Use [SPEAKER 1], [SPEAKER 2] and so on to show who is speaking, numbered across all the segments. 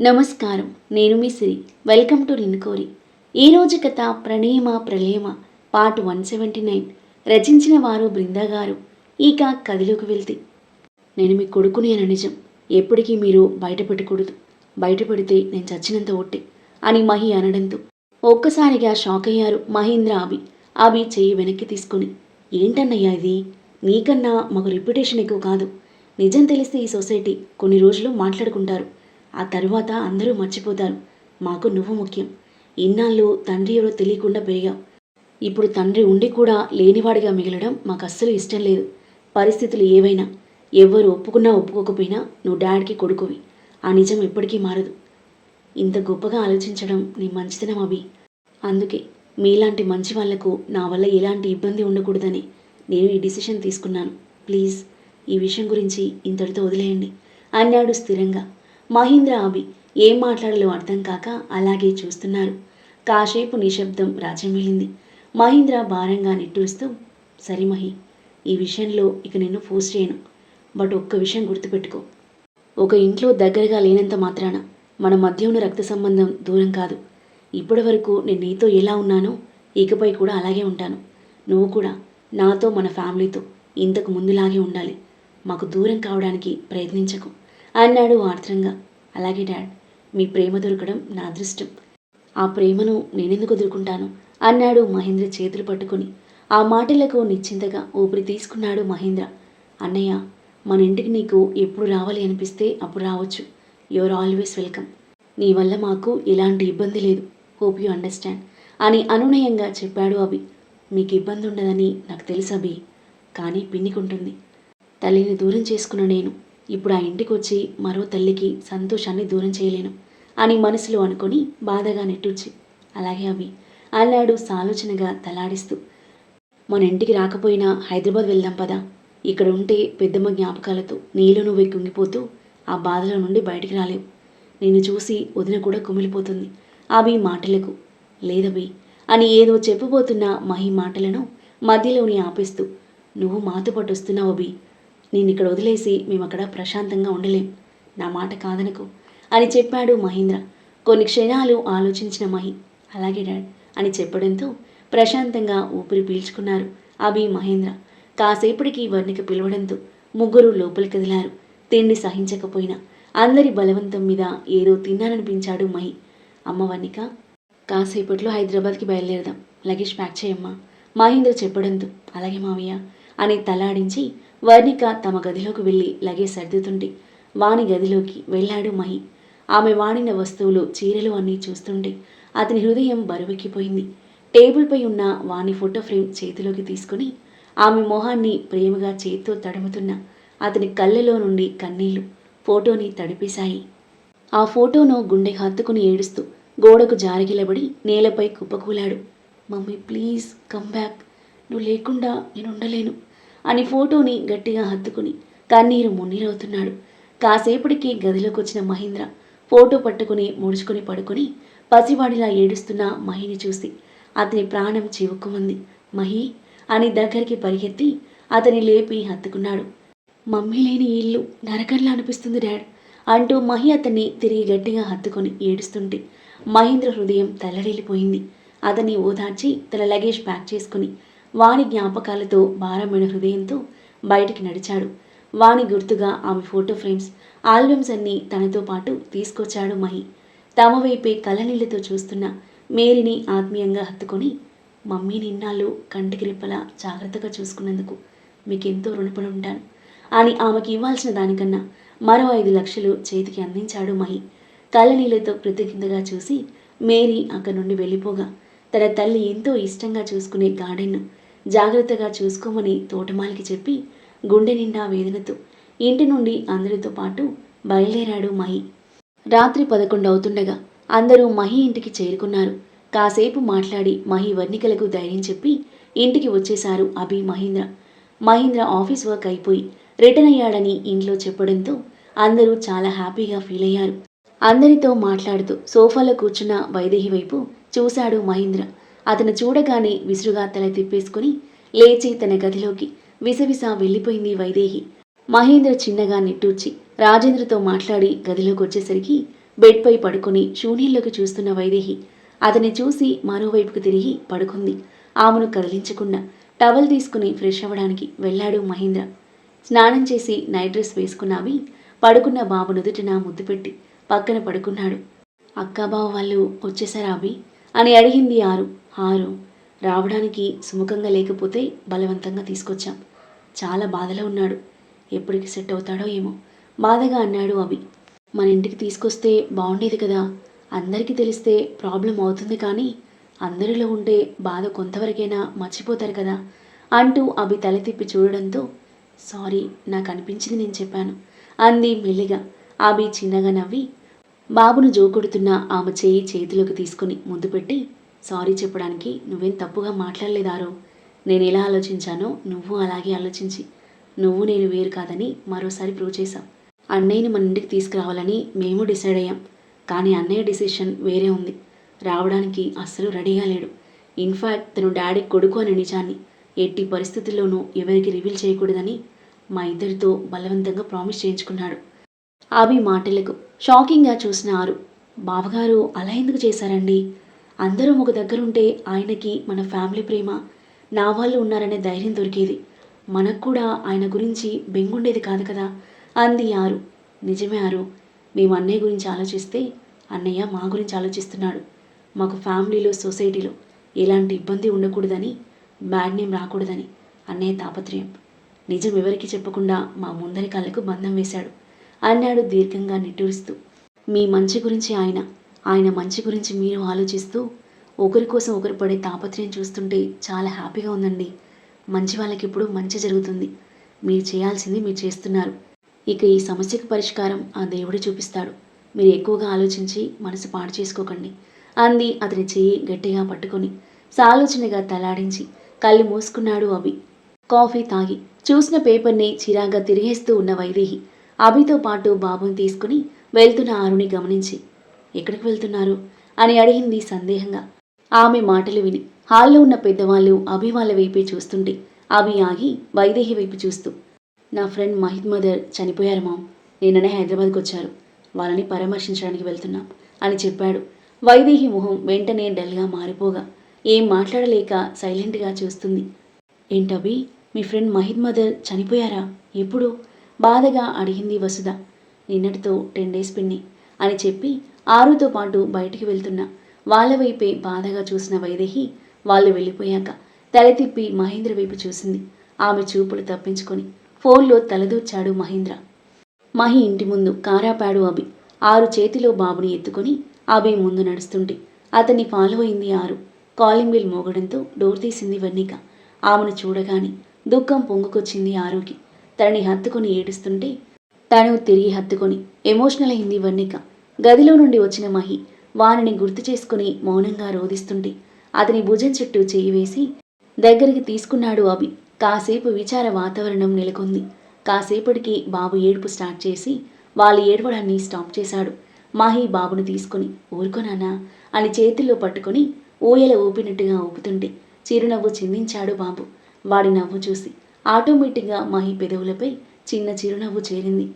[SPEAKER 1] నమస్కారం. నేను మీ సిరి. Welcome to రిన్కోరి. ఈరోజు కథ ప్రణేమ ప్రళయమ పార్ట్ వన్ సెవెంటీ నైన్. రచించిన వారు బృందా గారు. ఇక కథలోకి వెళ్తే. నేను మీ కొడుకుని అని నిజం. ఎప్పటికీ మీరు బయటపెట్టకూడదు. బయటపెడితే నేను చచ్చినంత ఒట్టే అని మహి అనడంతో. ఒక్కసారిగా షాక్ అయ్యారు మహేంద్ర అభి. అభి చెయ్యి వెనక్కి తీసుకొని ఏంటన్నయ్యా ఇది? నీకన్నా మాకు రిప్యుటేషన్ ఎక్కువ కాదు. నిజం తెలిస్తే ఈ సొసైటీ కొన్ని రోజులు మాట్లాడుకుంటారు. ఆ తరువాత అందరూ మర్చిపోతారు. మాకు నువ్వు ముఖ్యం. ఇన్నాళ్ళు తండ్రి ఎవరో తెలియకుండా పెరిగావు ఇప్పుడు తండ్రి ఉండి కూడా లేనివాడిగా మిగలడం మాకు అస్సలు ఇష్టం లేదు. పరిస్థితులు ఏవైనా ఎవరు ఒప్పుకున్నా ఒప్పుకోకపోయినా నువ్వు డాడ్కి కొడుకువి. ఆ నిజం ఎప్పటికీ మారదు. ఇంత గొప్పగా ఆలోచించడం నీ మంచితనం అభి. అందుకే మీలాంటి మంచి వాళ్ళకు నా వల్ల ఎలాంటి ఇబ్బంది ఉండకూడదని నేను ఈ డిసిషన్ తీసుకున్నాను. ప్లీజ్ ఈ విషయం గురించి ఇంతటితో వదిలేయండి. అన్నాడు స్థిరంగా. మహీంద్ర అభి ఏం మాట్లాడాలో అర్థం కాక అలాగే చూస్తున్నారు. కాసేపు నిశ్శబ్దం రాజ్యమేలింది మహీంద్ర భారంగా నిట్టూరుస్తూ సరే మహి ఈ విషయంలో ఇక నిన్ను ఫోర్స్ చేయను. బట్ ఒక్క విషయం గుర్తుపెట్టుకో. ఒక ఇంట్లో దగ్గరగా లేనంత మాత్రాన మన మధ్య ఉన్న రక్త సంబంధం దూరం కాదు. ఇప్పటి వరకు నేను నీతో ఎలా ఉన్నానో ఇకపై కూడా అలాగే ఉంటాను. నువ్వు కూడా నాతో మన ఫ్యామిలీతో ఇంతకు ముందులాగే ఉండాలి. మాకు దూరం కావడానికి ప్రయత్నించకు. అన్నాడు ఆర్ద్రంగా. అలాగే డాడ్ మీ ప్రేమ దొరకడం నా అదృష్టం. ఆ ప్రేమను నేనెందుకు ఎదుర్కొంటాను అన్నాడు మహేంద్ర చేతులు పట్టుకొని. ఆ మాటలకు నిశ్చింతగా ఊపిరి తీసుకున్నాడు మహేంద్ర. అన్నయ్య మన ఇంటికి నీకు ఎప్పుడు రావాలి అనిపిస్తే అప్పుడు రావచ్చు. యువర్ ఆల్వేస్ వెల్కమ్ నీ వల్ల మాకు ఎలాంటి ఇబ్బంది లేదు. హోప్ యూ అండర్స్టాండ్ అని అనునయంగా చెప్పాడు అభి. మీకు ఇబ్బంది ఉండదని నాకు తెలుసు అభి. కానీ పిన్నికుంటుంది తల్లిని దూరం చేసుకున్న నేను. ఇప్పుడు ఆ ఇంటికి వచ్చి మరో తల్లికి సంతోషాన్ని దూరం చేయలేను అని మనసులో అనుకొని బాధగా నెట్టూర్చి అలాగే అవి అన్నాడు సాలోచనగా తలాడిస్తూ మన ఇంటికి రాకపోయినా హైదరాబాద్ వెళ్దాం పదా. ఇక్కడ ఉంటే పెద్దమ్మ జ్ఞాపకాలతో నీలో నువ్వే కుంగిపోతూ ఆ బాధల నుండి బయటికి రాలేవు. నిన్ను చూసి వదిన కూడా కుమిలిపోతుంది. అవి మాటలకు లేదవి అని ఏదో చెప్పబోతున్న మహి మాటలను మధ్యలోని ఆపేస్తూ నువ్వు మాతో పాటు వస్తున్నావు అభి. నేను ఇక్కడ వదిలేసి మేము అక్కడ ప్రశాంతంగా ఉండలేం. నా మాట కాదనకు. అని చెప్పాడు మహేంద్ర. కొన్ని క్షణాలు ఆలోచించిన మహి. అలాగే డాడ్ అని చెప్పడంతో ప్రశాంతంగా ఊపిరి పీల్చుకున్నారు అభి మహేంద్ర. కాసేపటికి వర్ణిక పిలవడంతో ముగ్గురు లోపలికి కదిలారు తిండి సహించకపోయినా అందరి బలవంతం మీద ఏదో తిన్నాననిపించాడు మహి. అమ్మ వర్ణిక కాసేపట్లో హైదరాబాద్కి బయలుదేరదాం. లగేజ్ ప్యాక్ చేయమ్మా. మహేంద్ర చెప్పడంతో అలాగే మావయ్య అని తలాడించి వర్ణిక తమ గదిలోకి వెళ్ళి లగేజ్ సర్దుతుంటే వాణి గదిలోకి వెళ్ళాడు మహి. ఆమె వాడిన వస్తువులు చీరలు అన్నీ చూస్తుంటే అతని హృదయం బరువెక్కిపోయింది. టేబుల్పై ఉన్న వాణి ఫోటో ఫ్రేమ్ చేతిలోకి తీసుకుని ఆమె మొహాన్ని ప్రేమగా చేత్తో తడుముతున్న అతని కళ్ళలో నుండి కన్నీళ్ళు ఫోటోని తడిపేశాయి. ఆ ఫోటోను గుండె హత్తుకుని ఏడుస్తూ గోడకు జారిగిలబడి నేలపై కుప్పకూలాడు. Mummy please come back. నువ్వు లేకుండా నేను ఉండలేను. అని ఫోటోని గట్టిగా హత్తుకుని కన్నీరు మున్నీరవుతున్నాడు. కాసేపటికి గదిలోకి వచ్చిన మహేంద్ర ఫోటో పట్టుకుని ముడుచుకుని పడుకొని పసివాడిలా ఏడుస్తున్న మహిని చూసి అతని ప్రాణం చివుక్కుమంది మహి అని దగ్గరికి పరిగెత్తి అతని లేపి హత్తుకున్నాడు. మమ్మీ లేని ఇల్లు నరకంలా అనిపిస్తుంది డాడ్ అంటూ మహి అతన్ని తిరిగి గట్టిగా హత్తుకొని ఏడుస్తుంటే మహేంద్ర హృదయం తల్లడిల్లిపోయింది. అతన్ని ఓదార్చి తన లగేజ్ ప్యాక్ చేసుకుని వాణి జ్ఞాపకాలతో భారమైన హృదయంతో బయటికి నడిచాడు. వాణి గుర్తుగా ఆమె ఫోటో ఫ్రేమ్స్ ఆల్బమ్స్ అన్నీ తనతో పాటు తీసుకొచ్చాడు మహి. తమ వైపే కలనీళ్ళతో చూస్తున్న మేరీని ఆత్మీయంగా హత్తుకొని మమ్మీ నిన్నాళ్ళు కంటికి రెప్పలా జాగ్రత్తగా చూసుకున్నందుకు మీకెంతో రుణపడి ఉంటాను అని ఆమెకి ఇవ్వాల్సిన దానికన్నా మరో ఐదు లక్షలు చేతికి అందించాడు మహి. కళ్ళనీళ్ళతో కృతజ్ఞతగా చూసి మేరీ అక్కడి నుండి వెళ్ళిపోగా తన తల్లి ఎంతో ఇష్టంగా చూసుకునే గార్డెన్ను జాగ్రత్తగా చూసుకోమని తోటమాలికి చెప్పి గుండె నిండా వేదనతో ఇంటి నుండి అందరితో పాటు బయలుదేరాడు మహి. రాత్రి పదకొండు అవుతుండగా అందరూ మహి ఇంటికి చేరుకున్నారు. కాసేపు మాట్లాడి మహి వర్ణికలకు ధైర్యం చెప్పి ఇంటికి వచ్చేశారు అభి మహీంద్ర. మహీంద్ర ఆఫీస్ వర్క్ అయిపోయి రిటర్న్ అయ్యాడని ఇంట్లో చెప్పడంతో అందరూ చాలా హ్యాపీగా ఫీల్ అయ్యారు. అందరితో మాట్లాడుతూ సోఫాలో కూర్చున్న వైదేహి వైపు చూశాడు మహీంద్ర. అతను చూడగానే విసురుగా తల తిప్పేసుకుని లేచి తన గదిలోకి విసవిస వెళ్ళిపోయింది వైదేహి. మహేంద్ర చిన్నగా నిట్టూర్చి రాజేంద్రతో మాట్లాడి గదిలోకి వచ్చేసరికి బెడ్పై పడుకుని శూన్యంలోకి చూస్తున్న వైదేహి అతన్ని చూసి మరోవైపుకు తిరిగి పడుకుంది. ఆమెను కదిలించకుండా టవల్ తీసుకుని ఫ్రెష్ అవ్వడానికి వెళ్ళాడు మహేంద్ర. స్నానం చేసి నైట్ డ్రెస్ వేసుకున్నావి పడుకున్న బాబు నుదుటిన ముద్దు పెట్టి పక్కన పడుకున్నాడు. అక్కాబావ వాళ్ళు వచ్చేసారా అభి? అని అడిగింది ఆరు. ఆరు రావడానికి సుముఖంగా లేకపోతే బలవంతంగా తీసుకొచ్చాం. చాలా బాధలో ఉన్నాడు. ఎప్పటికి సెట్ అవుతాడో ఏమో. బాధగా అన్నాడు అవి మన ఇంటికి తీసుకొస్తే బాగుండేది కదా. అందరికీ తెలిస్తే ప్రాబ్లం అవుతుంది కానీ అందరిలో ఉంటే బాధ కొంతవరకైనా మర్చిపోతారు కదా అంటూ అవి తల తిప్పి చూడడంతో సారీ నాకు అనిపించింది నేను చెప్పాను అంది మెల్లిగా. అవి చిన్నగా నవ్వి బాబును జోకొడుతున్న ఆమె చేయి చేతిలోకి తీసుకుని ముందు పెట్టి సారీ చెప్పడానికి నువ్వేం తప్పుగా మాట్లాడలేదారో. నేను ఎలా ఆలోచించానో నువ్వు అలాగే ఆలోచించి. నువ్వు నేను వేరు కాదని మరోసారి ప్రూవ్ చేశాం అన్నయ్యని మన ఇంటికి తీసుకురావాలని మేము డిసైడ్ అయ్యాం. కానీ అన్నయ్య డిసిషన్ వేరే ఉంది. రావడానికి అస్సలు రెడీగా లేడు. ఇన్ఫ్యాక్ట్ తను డాడీ కొడుకు అనే నిజాన్ని ఎట్టి పరిస్థితుల్లోనూ ఎవరికి రివీల్ చేయకూడదని మా ఇద్దరితో బలవంతంగా ప్రామిస్ చేయించుకున్నాడు. అవి మాటలకు షాకింగ్గా చూసిన ఆరు బావగారు అలా ఎందుకు చేశారండి? అందరం ఒక దగ్గరుంటే ఆయనకి మన ఫ్యామిలీ ప్రేమ నా వాళ్ళు ఉన్నారనే ధైర్యం దొరికేది. మనకు కూడా ఆయన గురించి బెంగుండేది కాదు కదా? అంది ఆరు నిజమే ఆరు మేము అన్నయ్య గురించి ఆలోచిస్తే అన్నయ్య మా గురించి ఆలోచిస్తున్నాడు. మాకు ఫ్యామిలీలో సొసైటీలో ఎలాంటి ఇబ్బంది ఉండకూడదని బ్యాడ్ నేమ్ రాకూడదని అన్నయ్య తాపత్రయం. నిజం ఎవరికి చెప్పకుండా మా ముందరి కళ్ళకు బంధం వేశాడు. అన్నాడు దీర్ఘంగా నిట్టూరుస్తూ. మీ మంచి గురించి ఆయన ఆయన మంచి గురించి మీరు ఆలోచిస్తూ ఒకరి కోసం ఒకరు పడే తాపత్రయం చూస్తుంటే చాలా హ్యాపీగా ఉందండి. మంచి వాళ్ళకి ఇప్పుడు మంచి జరుగుతుంది. మీరు చేయాల్సింది మీరు చేస్తున్నారు. ఇక ఈ సమస్యకు పరిష్కారం ఆ దేవుడు చూపిస్తాడు. మీరు ఎక్కువగా ఆలోచించి మనసు పాడు చేసుకోకండి. అంది అతని చెయ్యి గట్టిగా పట్టుకొని. సాలోచనగా తలాడించి కళ్ళు మూసుకున్నాడు అవి కాఫీ తాగి చూసిన పేపర్ని చిరాగా తిరిగేస్తూ ఉన్న వైదేహి అభితో పాటు బాబుని తీసుకుని వెళ్తున్న ఆరుని గమనించి ఎక్కడికి వెళ్తున్నారు? అని అడిగింది సందేహంగా. ఆమె మాటలు విని హాల్లో ఉన్న పెద్దవాళ్ళు అభి వాళ్ళ వైపే చూస్తుంటే అభి ఆగి వైదేహి వైపు చూస్తూ నా ఫ్రెండ్ మహిత్ మదర్ చనిపోయారు మామ్. నిన్ననే హైదరాబాద్కి వచ్చారు వాళ్ళని పరామర్శించడానికి వెళ్తున్నాం అని చెప్పాడు. వైదేహి మొహం వెంటనే డల్గా మారిపోగా ఏం మాట్లాడలేక సైలెంట్గా చూస్తుంది. ఏంటభి మీ ఫ్రెండ్ మహిత్ మదర్ చనిపోయారా? ఎప్పుడు? బాధగా అడిగింది వసుధ. నిన్నటితో టెన్ డేస్ పిన్ని అని చెప్పి ఆరుతో పాటు బయటికి వెళ్తున్నా. వాళ్ళ వైపే బాధగా చూసిన వైదేహి వాళ్ళు వెళ్ళిపోయాక తల తిప్పి మహేంద్ర వైపు చూసింది. ఆమె చూపులు తప్పించుకొని ఫోన్లో తలదూర్చాడు మహేంద్ర. మహి ఇంటి ముందు కారాపాడు అభి ఆరు చేతిలో బాబుని ఎత్తుకొని అభి ముందు నడుస్తుంటే అతన్ని ఫాలో అయింది ఆరు. కాలింగ్ బిల్ మోగడంతో డోర్ తీసింది వర్ణిక ఆమెను చూడగానే దుఃఖం పొంగుకొచ్చింది ఆరుకి. తనని హత్తుకుని ఏడుస్తుంటే తను తిరిగి హత్తుకొని ఎమోషనల్ అయింది వర్ణిక గదిలో నుండి వచ్చిన మహి వానిని గుర్తు చేసుకుని మౌనంగా రోధిస్తుంటే అతని భుజం చుట్టూ చేయి వేసి దగ్గరికి తీసుకున్నాడు అభి. కాసేపు విచార వాతావరణం నెలకొంది. కాసేపటికి బాబు ఏడుపు స్టార్ట్ చేసి వాళ్ళు ఏడవడాన్ని స్టాప్ చేశాడు. మాహి బాబును తీసుకుని ఊరుకోనానా అని చేతుల్లో పట్టుకుని ఊయల ఊపినట్టుగా ఊపుతుంటే చిరునవ్వు చిందించాడు బాబు. వాడి నవ్వు చూసి ఆటోమేటిక్గా ఈ పెదవులపై చిన్న చిరునవ్వు చేరింది.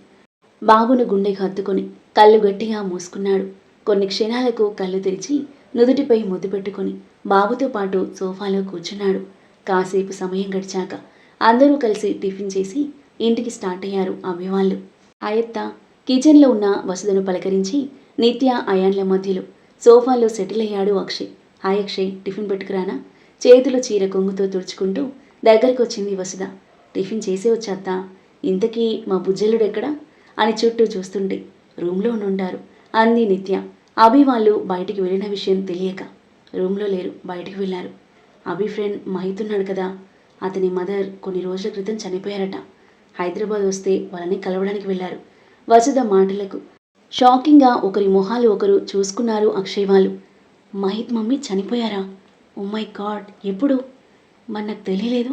[SPEAKER 1] బాబును గుండెకి హత్తుకొని కళ్ళు గట్టిగా మూసుకున్నాడు. కొన్ని క్షణాలకు కళ్ళు తెరిచి నుదుటిపై ముద్దు పెట్టుకొని బాబుతో పాటు సోఫాలో కూర్చున్నాడు. కాసేపు సమయం గడిచాక అందరూ కలిసి టిఫిన్ చేసి ఇంటికి స్టార్ట్ అయ్యారు అభివాళ్ళు ఆయత్త కిచెన్లో ఉన్న వసుధను పలకరించి నిత్య అయాన్ల మధ్యలో సోఫాలో సెటిల్ అయ్యాడు అక్షయ్. హాయ్ అక్షయ్ టిఫిన్ పెట్టుకురానా? చేతులు చీర కొంగుతో తుడుచుకుంటూ దగ్గరికి వచ్చింది వసుధ. టిఫిన్ చేసే వచ్చేత్తా. ఇంతకీ మా బుజ్జలుడెక్కడా అని చుట్టూ చూస్తుంటే రూమ్లో ఉండుంటారు అంది నిత్య. అభి వాళ్ళు బయటికి వెళ్ళిన విషయం తెలియక రూమ్లో లేరు బయటికి వెళ్ళారు. అభి ఫ్రెండ్ మహిత్ ఉన్నాడు కదా అతని మదర్ కొన్ని రోజుల క్రితం చనిపోయారట. హైదరాబాద్ వస్తే వాళ్ళని కలవడానికి వెళ్ళారు. వసుధ మాటలకు షాకింగ్గా ఒకరి మొహాలు ఒకరు చూసుకున్నారు అక్షయ్ వాళ్ళు. మహిత్ మమ్మీ చనిపోయారా? ఓ మై గాడ్ ఎప్పుడు? మరి నాకు తెలియలేదు.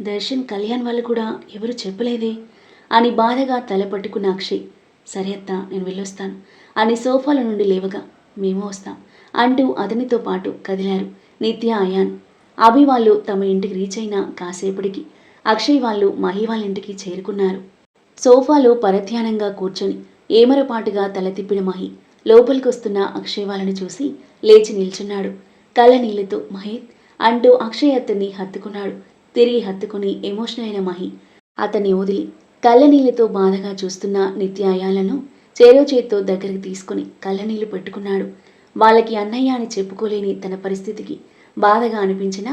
[SPEAKER 1] దర్శన్ కళ్యాణ్ వాళ్ళు కూడా ఎవరు చెప్పలేదే? అని బాధగా తల పట్టుకున్న అక్షయ్ సరే అత్త నేను వెళ్ళొస్తాను. అని సోఫాల నుండి లేవగా మేము వస్తాం అంటూ అతనితో పాటు కదిలారు నిత్య అయాన్. అభి వాళ్ళు తమ ఇంటికి రీచ్ అయిన కాసేపటికి అక్షయ్ వాళ్ళు మహి వాళ్ళ ఇంటికి చేరుకున్నారు. సోఫాలో పరధ్యానంగా కూర్చొని ఏమరపాటుగా తల తిప్పిన మహి లోపలికొస్తున్న అక్షయ్ వాళ్ళని చూసి లేచి నిల్చున్నాడు. కళ్ళ నీళ్ళతో మహేత్ అంటూ అక్షయ్ అతన్ని హత్తుకున్నాడు. తిరిగి హత్తుకుని ఎమోషనల్ అయిన మహి అతన్ని వదిలి కళ్ళనీళ్ళతో బాధగా చూస్తున్న నిత్యాయాలను చేరో చేత్తో దగ్గరికి తీసుకుని కళ్ళనీళ్ళు పెట్టుకున్నాడు. వాళ్ళకి అన్నయ్య అని చెప్పుకోలేని తన పరిస్థితికి బాధగా అనిపించినా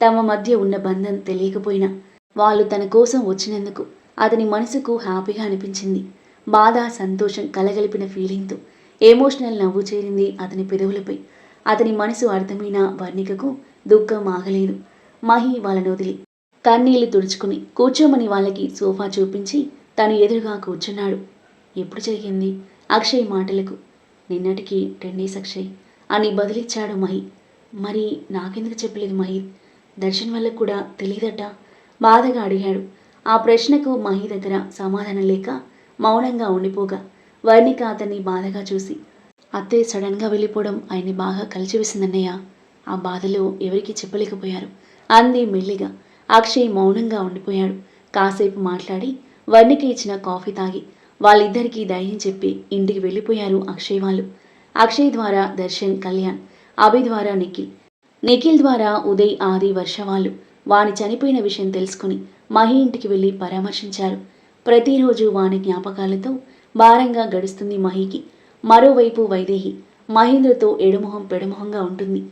[SPEAKER 1] తమ మధ్య ఉన్న బంధం తెలియకపోయినా వాళ్ళు తన కోసం వచ్చినందుకు అతని మనసుకు హ్యాపీగా అనిపించింది. బాధ సంతోషం కలగలిపిన ఫీలింగ్తో ఎమోషనల్ నవ్వు చేరింది అతని పెదవులపై. అతని మనసు అర్థమైన వర్ణికకు దుఃఖం ఆగలేదు మహి వాళ్ళని వదిలి కన్నీళ్ళు తుడుచుకుని కూర్చోమని వాళ్ళకి సోఫా చూపించి తను ఎదురుగా కూర్చున్నాడు. ఎప్పుడు జరిగింది? అక్షయ్ మాటలకు. నిన్నటికి టెన్ డేస్ అక్షయ్ అని బదిలిచ్చాడు మహి. మరి నాకెందుకు చెప్పలేదు మహి? దర్శన్ వల్ల కూడా తెలియదట? బాధగా అడిగాడు. ఆ ప్రశ్నకు మహి దగ్గర సమాధానం లేక మౌనంగా ఉండిపోగా వర్ణిక అతన్ని బాధగా చూసి అత్తయ్య సడన్గా వెళ్ళిపోవడం ఆయన్ని బాగా కలిచివేసిందన్నయ్య ఆ బాధలో ఎవరికీ చెప్పలేకపోయారు. అంది మెల్లిగా. అక్షయ్ మౌనంగా ఉండిపోయాడు. కాసేపు మాట్లాడి వర్ణికి ఇచ్చిన కాఫీ తాగి వాళ్ళిద్దరికీ ధైర్యం చెప్పి ఇంటికి వెళ్ళిపోయారు అక్షయ్ వాళ్ళు. అక్షయ్ ద్వారా దర్శన్ కళ్యాణ్ అభి ద్వారా నిఖిల్. నిఖిల్ ద్వారా ఉదయ్ ఆది వర్ష వాళ్ళు వాణి చనిపోయిన విషయం తెలుసుకుని మహి ఇంటికి వెళ్ళి పరామర్శించారు. ప్రతిరోజు వాని జ్ఞాపకాలతో భారంగా గడుస్తుంది మహికి. మరోవైపు వైదేహి మహేంద్రతో ఎడమొహం పెడమొహంగా ఉంటుంది.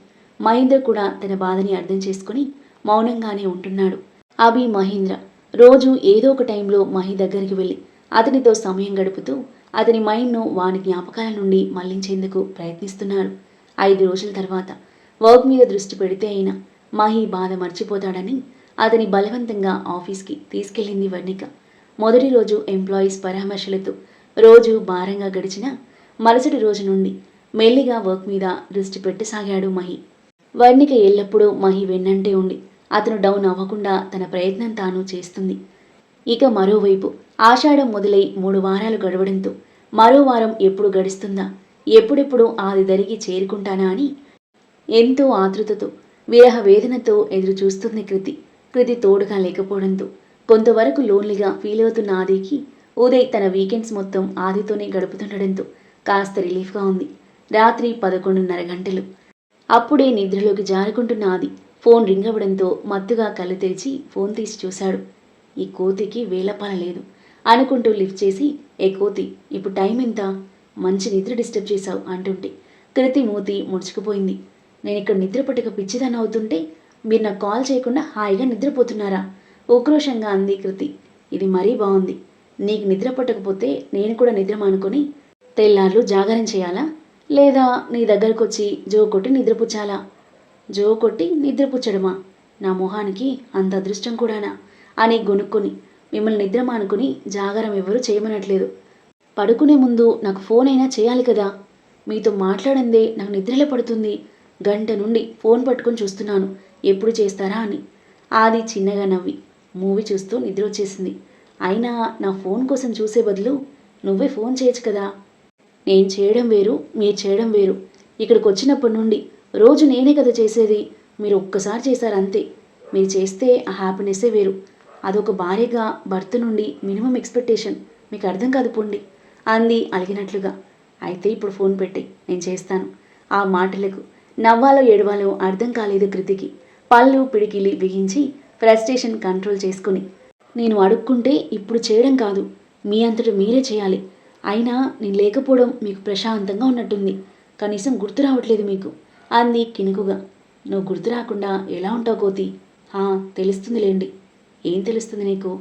[SPEAKER 1] మహేంద్ర కూడా తన బాధని అర్థం చేసుకుని మౌనంగానే ఉంటున్నాడు. అభి మహేంద్ర రోజు ఏదో ఒక టైంలో మహి దగ్గరికి వెళ్ళి అతనితో సమయం గడుపుతూ అతని మైండ్ను వాని జ్ఞాపకాల నుండి మళ్ళించేందుకు ప్రయత్నిస్తున్నాడు ఐదు రోజుల తర్వాత వర్క్ మీద దృష్టి పెడితే అయినా మహి బాధ మర్చిపోతాడని అతని బలవంతంగా ఆఫీస్కి తీసుకెళ్ళింది వర్ణిక. మొదటి రోజు ఎంప్లాయీస్ పరామర్శలతో రోజు భారంగా గడిచిన మరుసటి రోజు నుండి మెల్లిగా వర్క్ మీద దృష్టి పెట్టసాగాడు మహి. వర్ణిక ఎల్లప్పుడూ మహి వెన్నంటే ఉండి అతను డౌన్ అవ్వకుండా తన ప్రయత్నం తాను చేస్తుంది. ఇక మరోవైపు ఆషాఢం మొదలై మూడు వారాలు గడవడంతో మరో వారం ఎప్పుడు గడుస్తుందా ఎప్పుడెప్పుడు ఆది దరిగి చేరుకుంటానా అని ఎంతో ఆతృతతో విరహ వేదనతో ఎదురు చూస్తుంది కృతి. కృతి తోడుగా లేకపోవడంతో కొంతవరకు లోన్లీగా ఫీల్ అవుతున్న ఆదికి ఉదయ్ తన వీకెండ్స్ మొత్తం ఆదితోనే గడుపుతుండడంతో కాస్త రిలీఫ్గా ఉంది. రాత్రి పదకొండున్నర గంటలు. అప్పుడే నిద్రలోకి జారుకుంటున్న ఆది. ఫోన్ రింగ్ అవ్వడంతో మత్తుగా కళ్ళు తెరిచి ఫోన్ తీసి చూశాడు. ఈ కోతికి వేలపాల లేదు. అనుకుంటూ లిఫ్ట్ చేసి ఏ కోతి ఇప్పుడు టైం ఎంత? మంచి నిద్ర డిస్టర్బ్ చేశావు అంటుంటే. కృతి మూతి ముడుచుకుపోయింది. నేను ఇక్కడ నిద్ర పట్టక పిచ్చిదాన్ని అవుతుంటే మీరు నాకు కాల్ చేయకుండా హాయిగా నిద్రపోతున్నారా? ఉక్రోషంగా అంది కృతి. ఇది మరీ బాగుంది. నీకు నిద్ర పట్టకపోతే నేను కూడా నిద్ర మానుకొని తెల్లార్లు జాగరం చేయాలా? లేదా నీ దగ్గరకు వచ్చి జో కొట్టి నిద్రపుచ్చాలా? జో కొట్టి నిద్రపుచ్చడమా? నా మొహానికి అంత అదృష్టం కూడానా? అని గొనుక్కొని మిమ్మల్ని నిద్ర మానుకుని జాగారం ఎవరు చేయమనట్లేదు. పడుకునే ముందు నాకు ఫోన్ అయినా చేయాలి కదా? మీతో మాట్లాడందే నాకు నిద్రలే పడుతుంది. గంట నుండి ఫోన్ పట్టుకొని చూస్తున్నాను. ఎప్పుడు చేస్తారా అని. ఆది చిన్నగా నవ్వి మూవీ చూస్తూ నిద్ర వచ్చేసింది అయినా నా ఫోన్ కోసం చూసే బదులు నువ్వే ఫోన్ చేయొచ్చు కదా? నేను చేయడం వేరు మీరు చేయడం వేరు. ఇక్కడికి వచ్చినప్పటి నుండి రోజు నేనే కదా చేసేది. మీరు ఒక్కసారి చేశారు అంతే. మీరు చేస్తే ఆ హ్యాపీనెస్సే వేరు. అదొక భార్యగా భర్త నుండి మినిమం ఎక్స్పెక్టేషన్ మీకు అర్థం కాదు పొండి. అంది అలిగినట్లుగా. అయితే ఇప్పుడు ఫోన్ పెట్టి నేను చేస్తాను. ఆ మాటలకు నవ్వాలో ఏడవాలో అర్థం కాలేదు కృతికి. పళ్ళు పిడికిలి బిగించి ఫ్రస్ట్రేషన్ కంట్రోల్ చేసుకుని నేను అడుక్కుంటే ఇప్పుడు చేయడం కాదు. మీ అంతట మీరే చేయాలి. అయినా నేను లేకపోవడం మీకు ప్రశాంతంగా ఉన్నట్టుంది. కనీసం గుర్తు రావట్లేదు మీకు. అంది కినుకుగా నువ్వు గుర్తు రాకుండా ఎలా ఉంటావు కోతి హా తెలుస్తుందిలేండి. ఏం తెలుస్తుంది నీకు?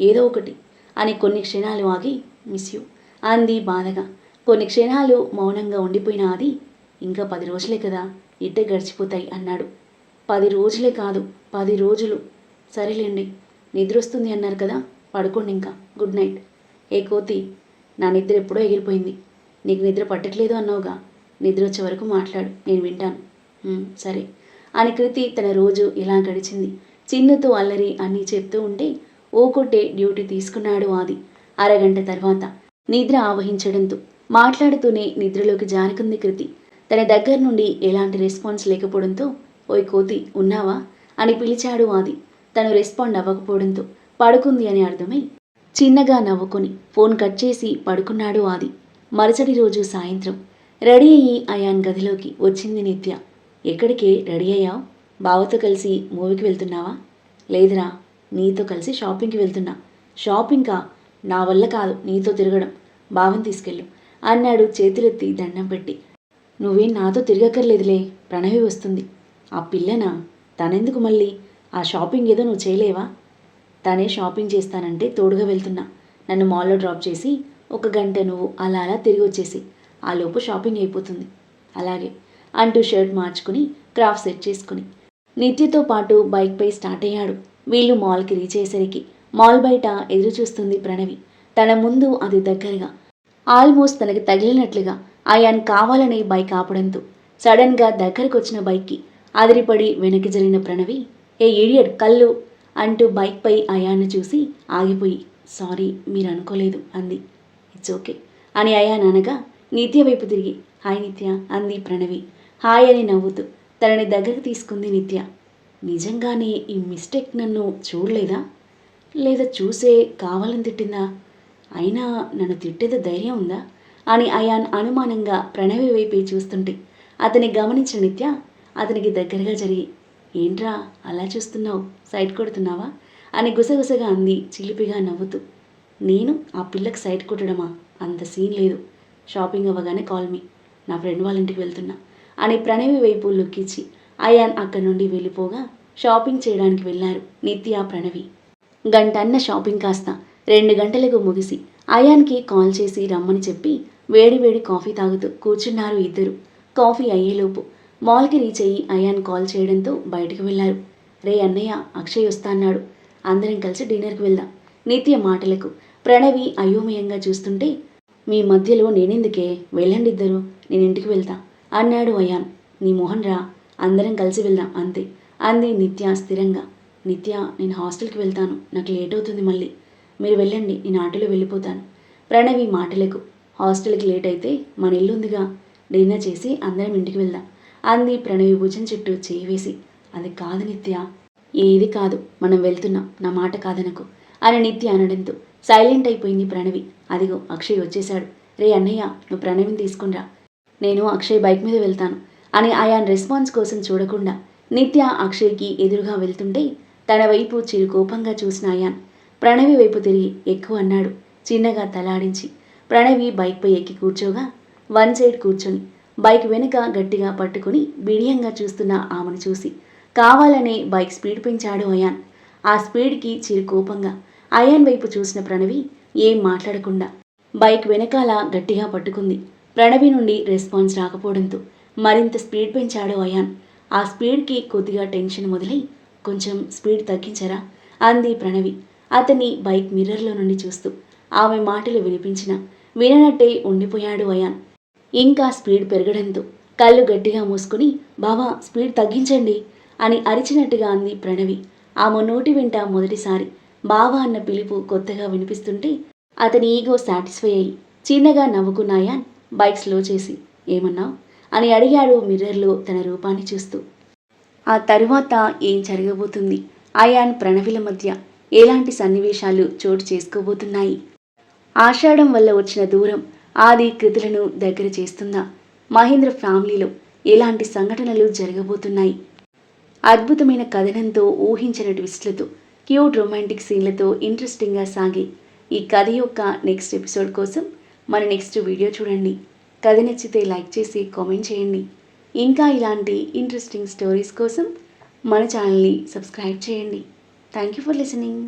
[SPEAKER 1] ఏదో ఒకటి. అని కొన్ని క్షణాలు ఆగి మిస్ యూ అంది బాధగా. కొన్ని క్షణాలు మౌనంగా ఉండిపోయిన అది ఇంకా పది రోజులే కదా ఇట్టే గడిచిపోతాయి అన్నాడు. పది రోజులే కాదు పది రోజులు. సరేలేండి నిద్ర వస్తుంది అన్నారు కదా. పడుకోండి ఇంకా గుడ్ నైట్. ఏ కోతి నా నిద్ర ఎప్పుడో ఎగిరిపోయింది. నీకు నిద్ర పట్టట్లేదు అన్నావుగా. నిద్ర వచ్చే వరకు మాట్లాడు. నేను వింటాను. సరే. అని కృతి తన రోజు ఇలా గడిచింది. చిన్నుతో అల్లరి అన్నీ చెప్తూ ఉంటే ఓకొట్టే డ్యూటీ తీసుకున్నాడు ఆది. అరగంట తర్వాత నిద్ర ఆవహించడంతో మాట్లాడుతూనే నిద్రలోకి జారుకుంది కృతి. తన దగ్గర నుండి ఎలాంటి రెస్పాన్స్ లేకపోవడంతో ఓయ్ కోతి ఉన్నావా? అని పిలిచాడు ఆది. తను రెస్పాండ్ అవ్వకపోవడంతో పడుకుంది అని అర్థమై చిన్నగా నవ్వుకొని ఫోన్ కట్ చేసి పడుకున్నాడు ఆది. మరుసటి రోజు సాయంత్రం రెడీ అయ్యి అయాన్ గదిలోకి వచ్చింది నిత్య. ఎక్కడికి? రెడీ అయ్యావు? బావతో కలిసి మూవీకి వెళ్తున్నావా? లేదురా నీతో కలిసి షాపింగ్కి వెళ్తున్నా. షాపింగ్కా నా వల్ల కాదు నీతో తిరగడం. బావని తీసుకెళ్ళు అన్నాడు చేతులెత్తి దండం పెట్టి. నువ్వేం నాతో తిరగక్కర్లేదులే ప్రణవి వస్తుంది. ఆ పిల్లనా? తనెందుకు మళ్ళీ? ఆ షాపింగ్ ఏదో నువ్వు చేయలేవా? తనే షాపింగ్ చేస్తానంటే తోడుగా వెళ్తున్నా. నన్ను మాల్లో డ్రాప్ చేసి ఒక గంట నువ్వు అలా అలా తిరిగి వచ్చేసి ఆ లోపు షాపింగ్ అయిపోతుంది. అలాగే అంటూ షర్ట్ మార్చుకుని క్రాఫ్ సెట్ చేసుకుని. నిత్యతో పాటు బైక్పై స్టార్ట్ అయ్యాడు. వీళ్ళు మాల్కి రీచ్ అయ్యేసరికి మాల్ బయట ఎదురు చూస్తుంది ప్రణవి. తన ముందు అది దగ్గరగా ఆల్మోస్ట్ తనకి తగిలినట్లుగా ఆయాన్ కావాలని బైక్ ఆపడంతో సడన్గా దగ్గరకు వచ్చిన బైక్కి అదిరిపడి వెనక్కి జరిగిన ప్రణవి ఏ ఇడియట్ కళ్ళు అంటూ బైక్పై అయాన్ని చూసి ఆగిపోయి సారీ మీరు అనుకోలేదు అంది. ఇట్స్ ఓకే అని అయాన్ అనగా నిత్య వైపు తిరిగి హాయ్ నిత్య అంది ప్రణవి. హాయ్ అని నవ్వుతూ తనని దగ్గరకు తీసుకుంది నిత్య. నిజంగానే ఈ మిస్టేక్ నన్ను చూడలేదా? లేదా చూసే కావాలని తిట్టిందా? అయినా నన్ను తిట్టేది ధైర్యం ఉందా? అని అయాన్ అనుమానంగా ప్రణవి వైపే చూస్తుంటే అతని గమనించిన నిత్య అతనికి దగ్గరగా జరిగి ఏంట్రా అలా చూస్తున్నావు? సైట్ కొడుతున్నావా? అని గుసగుసగా అంది చిలిపిగా నవ్వుతూ. నేను ఆ పిల్లకి సైట్ కొట్టడమా? అంత సీన్ లేదు. షాపింగ్ అవ్వగానే కాల్ మీ. నా ఫ్రెండ్ వాళ్ళ ఇంటికి వెళ్తున్నా అని ప్రణవి వైపు లుక్కిచ్చి అయాన్ అక్కడి నుండి వెళ్ళిపోగా షాపింగ్ చేయడానికి వెళ్ళారు నిత్య ప్రణవి. గంటన్న షాపింగ్ కాస్త రెండు గంటలకు ముగిసి అయాన్కి కాల్ చేసి రమ్మని చెప్పి వేడి వేడి కాఫీ తాగుతూ కూర్చున్నారు ఇద్దరు. కాఫీ అయ్యేలోపు మాల్కి రీచ్ అయ్యి అయాన్ కాల్ చేయడంతో బయటకు వెళ్ళారు. రే అన్నయ్య అక్షయ్ వస్తా అన్నాడు. అందరం కలిసి డిన్నర్కి వెళ్దాం. నిత్య మాటలకు ప్రణవి అయోమయంగా చూస్తుంటే మీ మధ్యలో నేనెందుకే? వెళ్ళండి ఇద్దరు. నేను ఇంటికి వెళ్తా అన్నాడు అయాన్. నీ మోహన్ రా. అందరం కలిసి వెళ్దాం అంతే అంది నిత్య స్థిరంగా. నిత్య నేను హాస్టల్కి వెళ్తాను. నాకు లేట్ అవుతుంది మళ్ళీ. మీరు వెళ్ళండి నేను ఆటోలో వెళ్ళిపోతాను. ప్రణవి మాటలకు హాస్టల్కి లేట్ అయితే మన ఇల్లు ఉందిగా. డిన్నర్ చేసి అందరం ఇంటికి వెళ్దాం. అంది ప్రణవి భుజం చుట్టూ చేయి వేసి అది కాదు నిత్య. ఏది కాదు. మనం వెళ్తున్నాం. నా మాట కాదనకు. అని నిత్య అనడంతో సైలెంట్ అయిపోయింది ప్రణవి. అదిగో అక్షయ్ వచ్చేశాడు. రే అన్నయ్య నువ్వు ప్రణవిని తీసుకునిరా నేను అక్షయ్ బైక్ మీద వెళ్తాను అని ఆయాన్ రెస్పాన్స్ కోసం చూడకుండా నిత్య అక్షయ్కి ఎదురుగా వెళ్తుంటే తన వైపు చిరు కోపంగా చూసిన అయాన్ ప్రణవి వైపు తిరిగి ఎక్కువ అన్నాడు. చిన్నగా తలాడించి ప్రణవి బైక్పై ఎక్కి కూర్చోగా వన్ సైడ్ కూర్చొని బైక్ వెనుక గట్టిగా పట్టుకుని బిడియంగా చూస్తున్న ఆమెను చూసి కావాలనే బైక్ స్పీడ్ పెంచాడు అయాన్. ఆ స్పీడ్కి చిరు కోపంగా అయాన్ వైపు చూసిన ప్రణవి ఏం మాట్లాడకుండా బైక్ వెనకాల గట్టిగా పట్టుకుంది. ప్రణవి నుండి రెస్పాన్స్ రాకపోవడంతో మరింత స్పీడ్ పెంచాడు అయాన్. ఆ స్పీడ్కి కొద్దిగా టెన్షన్ మొదలై కొంచెం స్పీడ్ తగ్గించరా? అంది ప్రణవి. అతన్ని బైక్ మిర్రర్లో నుండి చూస్తూ ఆమె మాటలు వినిపించిన విననట్టే ఉండిపోయాడు అయాన్. ఇంకా స్పీడ్ పెరగడంతో కళ్ళు గట్టిగా మూసుకుని బావా స్పీడ్ తగ్గించండి అని అరిచినట్టుగా అంది ప్రణవి. ఆమె నోటి వెంట మొదటిసారి బావా అన్న పిలుపు కొత్తగా వినిపిస్తుంటే అతని ఈగో సాటిస్ఫై అయ్యి చిన్నగా నవ్వుకున్నాయాన్ బైక్ స్లో చేసి ఏమన్నావు? అని అడిగాడు మిర్రర్లో తన రూపాన్ని చూస్తూ. ఆ తరువాత ఏం జరగబోతుంది? ఆయాన్ ప్రణవిల మధ్య ఎలాంటి సన్నివేశాలు చోటు చేసుకోబోతున్నాయి? ఆషాఢం వల్ల వచ్చిన దూరం ఆది కృతులను దగ్గర చేస్తుందా మహేంద్ర ఫ్యామిలీలో ఎలాంటి సంఘటనలు జరగబోతున్నాయి. అద్భుతమైన కథనంతో ఊహించిన ట్విస్ట్లతో క్యూట్ రొమాంటిక్ సీన్లతో ఇంట్రెస్టింగ్గా సాగే ఈ కథ యొక్క నెక్స్ట్ ఎపిసోడ్ కోసం మన నెక్స్ట్ వీడియో చూడండి. కథ నచ్చితే లైక్ చేసి కామెంట్ చేయండి. ఇంకా ఇలాంటి ఇంట్రెస్టింగ్ స్టోరీస్ కోసం మన ఛానల్ని సబ్స్క్రైబ్ చేయండి. Thank you for listening.